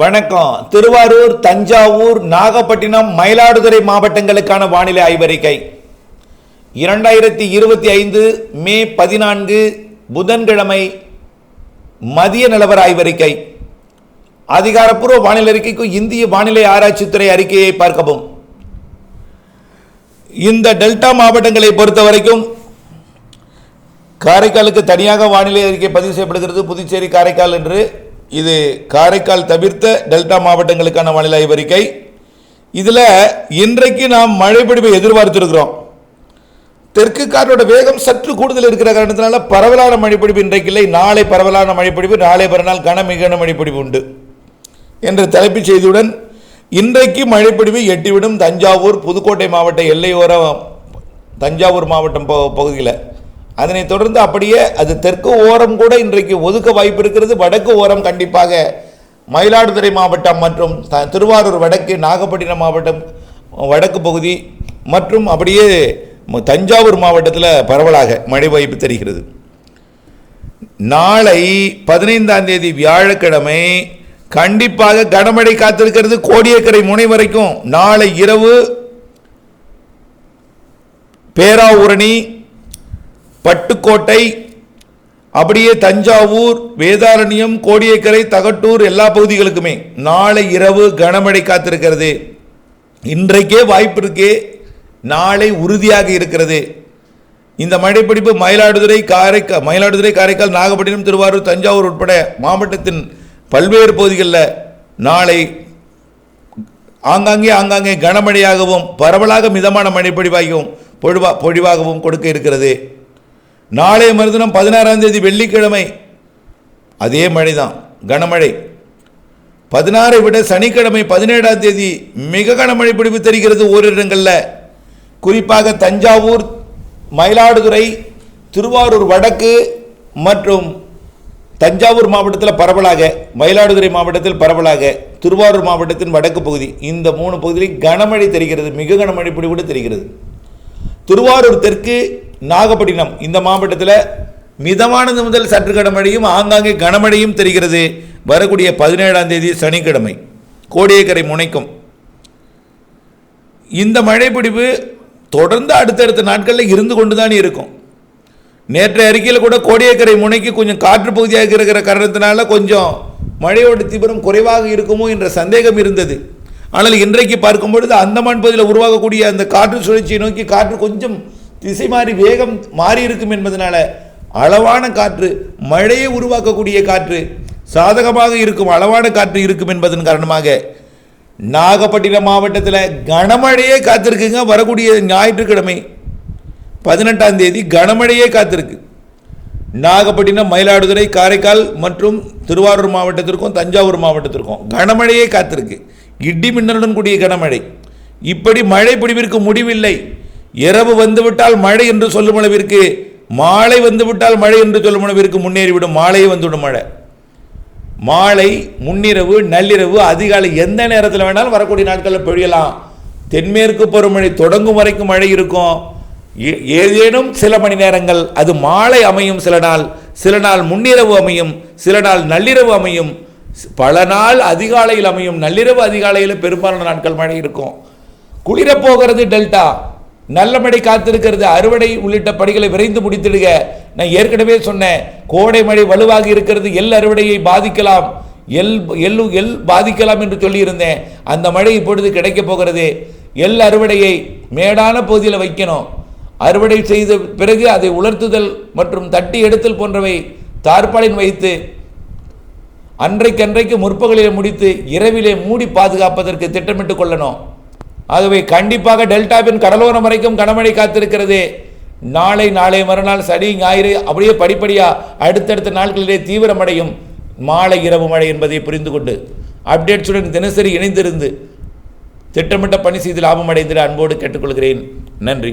வணக்கம். திருவாரூர் தஞ்சாவூர் நாகப்பட்டினம் மயிலாடுதுறை மாவட்டங்களுக்கான வானிலை ஆய்வறிக்கை. இரண்டாயிரத்தி இருபத்தி ஐந்து மே பதினான்கு புதன்கிழமை மதிய நிலவர ஆய்வறிக்கை. அதிகாரப்பூர்வ வானிலை அறிக்கைக்கு இந்திய வானிலை ஆராய்ச்சித்துறை அறிக்கையை பார்க்கவும். இந்த டெல்டா மாவட்டங்களை பொறுத்த வரைக்கும் காரைக்காலுக்கு தனியாக வானிலை அறிக்கை பதிவு செய்யப்படுகிறது. புதுச்சேரி காரைக்கால் என்று இது காரைக்கால் தவிர்த்த டெல்டா மாவட்டங்களுக்கான வானிலை ஆய்வறிக்கை. இதில் இன்றைக்கு நாம் மழைப்பிடிப்பை எதிர்பார்த்துருக்கிறோம். தெற்கு காற்றோட வேகம் சற்று கூடுதல் இருக்கிற காரணத்தினால பரவலான மழைப்பிடிப்பு இன்றைக்கு இல்லை. நாளை பரவலான மழைப்பிடிப்பு நாளை மறுநாள் கனமிகன மழைப்பிடிப்பு உண்டு. என்ற தலைப்புச் செய்தியுடன் இன்றைக்கு மழைப்பிடிவு எட்டிவிடும் தஞ்சாவூர் புதுக்கோட்டை மாவட்ட எல்லையோர தஞ்சாவூர் மாவட்டம் பகுதியில். அதனைத் தொடர்ந்து அப்படியே அது தெற்கு ஓரம் கூட இன்றைக்கு ஒதுக்க வாய்ப்பு இருக்கிறது வடக்கு ஓரம் கண்டிப்பாக மயிலாடுதுறை மாவட்டம் மற்றும் த- திருவாரூர் வடக்கு நாகப்பட்டினம் மாவட்டம் வடக்கு பகுதி மற்றும் அப்படியே தஞ்சாவூர் மாவட்டத்தில் பரவலாக மழை வாய்ப்பு தெரிகிறது. நாளை பதினைந்தாம் தேதி வியாழக்கிழமை கண்டிப்பாக கனமழை காத்திருக்கிறது. கோடியக்கரை முனை வரைக்கும் நாளை இரவு பேராவூரணி பட்டுக்கோட்டை அப்படியே தஞ்சாவூர் வேதாரண்யம் கோடியக்கரை தகட்டூர் எல்லா பகுதிகளுக்குமே நாளை இரவு கனமழை காத்திருக்கிறது. இன்றைக்கே வாய்ப்பு இருக்கு நாளை உறுதியாக இருக்கிறது. இந்த மழைப்பிடிப்பு மயிலாடுதுறை காரைக்கால் மயிலாடுதுறை காரைக்கால் நாகப்பட்டினம் திருவாரூர் தஞ்சாவூர் உட்பட மாவட்டத்தின் பல்வேறு பகுதிகளில் நாளை ஆங்காங்கே ஆங்காங்கே கனமழையாகவும் பரவலாக மிதமான மழைப்பொழிவாகவும் பொழிவா பொழிவாகவும் கொடுக்க இருக்கிறது. நாளைய மறுதினம் பதினாறாம் தேதி வெள்ளிக்கிழமை. அதே மழை தான் கனமழை. பதினாறை விட சனிக்கிழமை பதினேழாம் தேதி மிக கனமழை பிடிப்பு தெரிகிறது ஓரிடங்களில் குறிப்பாக தஞ்சாவூர் மயிலாடுதுறை திருவாரூர் வடக்கு மற்றும் தஞ்சாவூர் மாவட்டத்தில் பரவலாக மயிலாடுதுறை மாவட்டத்தில் பரவலாக திருவாரூர் மாவட்டத்தின் வடக்கு பகுதி இந்த மூணு பகுதியிலும் கனமழை தெரிகிறது மிக கனமழை பிடிப்பு தெரிகிறது. திருவாரூர் தெற்கு நாகப்பட்டினம் இந்த மாவட்டத்தில் மிதமானது முதல் சற்று கனமழையும் ஆங்காங்கே கனமழையும் தெரிகிறது. வரக்கூடிய பதினேழாம் தேதி சனிக்கிழமை. கோடியக்கரை முனைக்கும். இந்த மழைப்பிடிப்பு தொடர்ந்து அடுத்தடுத்த நாட்களில் இருந்து கொண்டு தான் இருக்கும். நேற்றைய அறிக்கையில் கூட கோடியக்கரை முனைக்கு கொஞ்சம் காற்று பகுதியாக இருக்கிற காரணத்தினால கொஞ்சம் மழையோட தீவிரம் குறைவாக இருக்குமோ என்ற சந்தேகம் இருந்தது. ஆனால் இன்றைக்கு பார்க்கும் பொழுது அந்தமான் பகுதியில் உருவாகக்கூடிய அந்த காற்று சுழற்சியை நோக்கி காற்று கொஞ்சம் திசை மாறி வேகம் மாறி இருக்கும் என்பதனால அளவான காற்று மழையை உருவாக்கக்கூடிய காற்று சாதகமாக இருக்கும் அளவான காற்று இருக்கும் என்பதன் காரணமாக நாகப்பட்டினம் மாவட்டத்தில் கனமழையே காத்திருக்குங்க. வரக்கூடிய ஞாயிற்றுக்கிழமை பதினெட்டாம் தேதி கனமழையே காத்திருக்கு. நாகப்பட்டினம் மயிலாடுதுறை காரைக்கால் மற்றும் திருவாரூர் மாவட்டத்திற்கும் தஞ்சாவூர் மாவட்டத்திற்கும் கனமழையே காத்திருக்கு. இடி மின்னலுடன் கூடிய கனமழை. இப்படி மழை பிடிவிற்கு முடிவில்லை. இரவு வந்துவிட்டால் மழை என்று சொல்லும் அளவிற்கு மாலை வந்துவிட்டால் மழை என்று சொல்லும் அளவிற்கு முன்னேறிவிடும் மாலையே வந்துவிடும் மழை. மாலை முன்னிரவு நள்ளிரவு அதிகாலை எந்த நேரத்தில் வேணாலும் வரக்கூடிய நாட்களில் பொழியலாம் தென்மேற்கு பருவமழை தொடங்கும் வரைக்கும் மழை இருக்கும். ஏ- ஏதேனும் சில மணி நேரங்கள் அது மாலை அமையும் சில நாள் சில நாள் முன்னிரவு அமையும் சில நாள் நள்ளிரவு அமையும். பல நாள் அதிகாலையில் அமையும் நள்ளிரவு அதிகாலையில் பெரும்பாலான நாட்கள் மழை இருக்கும். குளிரப் போகிறது டெல்டா. நல்ல காத்திருக்கிறது. அறுவடை உள்ளிட்ட பணிகளை விரைந்து முடித்திடுக. நான் ஏற்கனவே சொன்னேன் கோடை மழை வலுவாக இருக்கிறது எல் அறுவடையை பாதிக்கலாம். எல் எல் எல் பாதிக்கலாம் என்று சொல்லியிருந்தேன். அந்த மழை இப்பொழுது கிடைக்கப் போகிறது. எல் அறுவடையை மேடான பகுதியில் வைக்கணும். அறுவடை செய்த பிறகு அதை உலர்த்துதல் மற்றும் தட்டி எடுத்தல் போன்றவை தார்பாலின் வைத்து அன்றைக்கன்றைக்கு முற்பகலில் முடித்து இரவிலே மூடி பாதுகாப்பதற்கு திட்டமிட்டு கொள்ளணும். ஆகவே கண்டிப்பாக டெல்டாவின் கடலோரம் வரைக்கும் கனமழை காத்திருக்கிறது. நாளை நாளை மறுநாள் சனி ஞாயிறு அப்படியே படிப்படியாக அடுத்தடுத்த நாட்களிலே தீவிரமடையும். மாலை இரவு மழை என்பதை புரிந்து கொண்டு அப்டேட்ஸுடன் தினசரி இணைந்திருந்து திட்டமிட்ட பணி செய்து லாபம் அடைந்திட அன்போடு கேட்டுக்கொள்கிறேன். நன்றி.